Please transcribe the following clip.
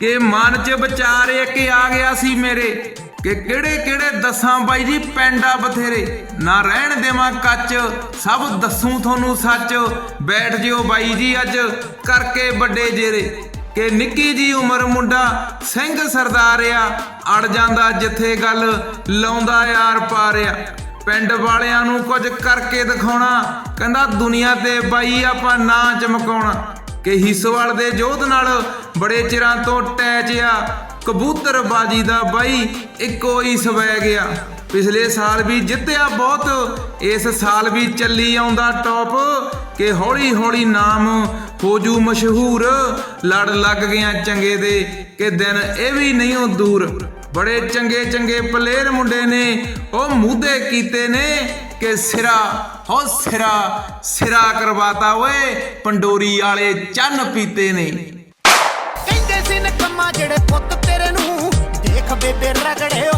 ਕਿ ਮਨ 'ਚ ਵਿਚਾਰ ਇੱਕ ਆ ਗਿਆ ਸੀ ਮੇਰੇ, ਕਿ ਕਿਹੜੇ ਕਿਹੜੇ ਦੱਸਾਂ ਬਾਈ ਜੀ ਪੈਂਡਾ ਬਥੇਰੇ। ਨਾ ਰਹਿਣ ਦੇਵਾਂ ਕੱਚ, ਸਭ ਦੱਸੂ ਤੁਹਾਨੂੰ ਸੱਚ। ਬੈਠ ਜਿਓ ਬਾਈ ਜੀ ਅੱਜ ਕਰਕੇ ਵੱਡੇ ਜੇਰੇ। ਕਿ ਨਿੱਕੀ ਜੀ ਉਮਰ ਮੁੰਡਾ ਸਿੰਘ ਸਰਦਾਰਿਆ, ਅੜ ਜਾਂਦਾ ਜਿੱਥੇ ਗੱਲ ਲਾਉਂਦਾ ਯਾਰ ਪਾਰਿਆ। ਪਿੰਡ ਵਾਲਿਆਂ ਨੂੰ ਕੁਝ ਕਰਕੇ ਦਿਖਾਉਣਾ, ਕਹਿੰਦਾ ਦੁਨੀਆ ਤੇ ਬਾਈ ਆਪਾਂ ਨਾਂ ਚਮਕਾਉਣਾ। ਕਿ ਹਿੱਸਵਾਲ ਦੇ ਜੋਧ ਨਾਲ ਬੜੇ ਚਿਰਾਂ ਤੋਂ ਟੈਚ ਆ। ਕਬੂਤਰਬਾਜੀ ਦਾ ਬਾਈ ਇੱਕੋ ਹੀ ਸਵੈ ਗਿਆ ਪਿਛਲੇ ਸਾਲ ਵੀ ਜਿੱਤਿਆ ਬਹੁਤ, ਇਸ ਸਾਲ ਵੀ ਚੱਲੀ ਆਉਂਦਾ ਟੌਪ ਕਿ ਹੌਲੀ ਹੌਲੀ ਨਾਮ ਹੋਜੂ ਮਸ਼ਹੂਰ। ਲੜ ਲੱਗ ਗਿਆ ਚੰਗੇ ਦੇ ਕਿ ਦਿਨ ਇਹ ਵੀ ਨਹੀਂ ਉਹ ਦੂਰ। ਬੜੇ ਚੰਗੇ ਚੰਗੇ ਪਲੇਅਰ ਮੁੰਡੇ ਨੇ, ਉਹ ਮੂਧੇ ਕੀਤੇ ਨੇ। ਕਿ ਸਿਰਾ, ਹੋ ਸਿਰਾ ਸਿਰਾ ਕਰਵਾਤਾ ਓਏ, ਪੰਡੋਰੀ ਵਾਲੇ ਚੰਨ ਪੀਤੇ ਨੇ। ਕਹਿੰਦੇ ਸੀ ਨਕਮਾ ਜਿਹੜੇ ਪੁੱਤ ਤੇਰੇ ਨੂੰ, ਦੇਖ ਬੇਬੇ ਰਗੜੇ